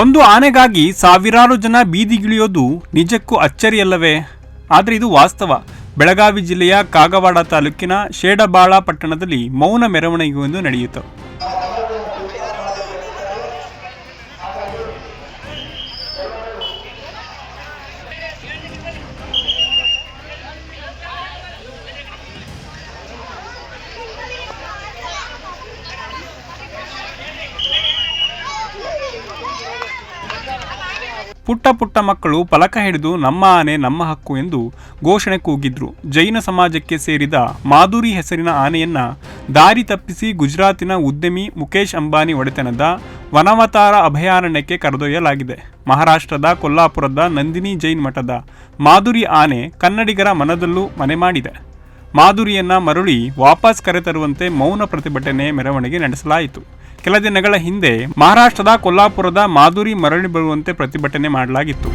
ಒಂದು ಆನೆಗಾಗಿ ಸಾವಿರಾರು ಜನ ಬೀದಿಗಿಳಿಯೋದು ನಿಜಕ್ಕೂ ಅಚ್ಚರಿಯಲ್ಲವೇ? ಆದರೆ ಇದು ವಾಸ್ತವ. ಬೆಳಗಾವಿ ಜಿಲ್ಲೆಯ ಕಾಗವಾಡ ತಾಲೂಕಿನ ಶೇಡಬಾಳ ಪಟ್ಟಣದಲ್ಲಿ ಮೌನ ಮೆರವಣಿಗೆಯೊಂದು ನಡೆಯಿತು. ಪುಟ್ಟ ಪುಟ್ಟ ಮಕ್ಕಳು ಫಲಕ ಹಿಡಿದು ನಮ್ಮ ಆನೆ ನಮ್ಮ ಹಕ್ಕು ಎಂದು ಘೋಷಣೆ ಕೂಗಿದ್ರು. ಜೈನ ಸಮಾಜಕ್ಕೆ ಸೇರಿದ ಮಾಧುರಿ ಹೆಸರಿನ ಆನೆಯನ್ನ ದಾರಿ ತಪ್ಪಿಸಿ ಗುಜರಾತಿನ ಉದ್ಯಮಿ ಮುಖೇಶ್ ಅಂಬಾನಿ ಒಡೆತನದ ವನವತಾರ ಅಭಯಾರಣ್ಯಕ್ಕೆ ಕರೆದೊಯ್ಯಲಾಗಿದೆ. ಮಹಾರಾಷ್ಟ್ರದ ಕೊಲ್ಲಾಪುರದ ನಂದಿನಿ ಜೈನ್ ಮಠದ ಮಾಧುರಿ ಆನೆ ಕನ್ನಡಿಗರ ಮನದಲ್ಲೂ ಮನೆ ಮಾಡಿದೆ. ಮಾಧುರಿಯನ್ನ ಮರಳಿ ವಾಪಸ್ ಕರೆತರುವಂತೆ ಮೌನ ಪ್ರತಿಭಟನೆ ಮೆರವಣಿಗೆ ನಡೆಸಲಾಯಿತು. ಕೆಲ ದಿನಗಳ ಹಿಂದೆ ಮಹಾರಾಷ್ಟ್ರದ ಕೊಲ್ಲಾಪುರದ ಮಾಧುರಿ ಮರಳಿ ಬರುವಂತೆ ಪ್ರತಿಭಟನೆ ಮಾಡಲಾಗಿತ್ತು.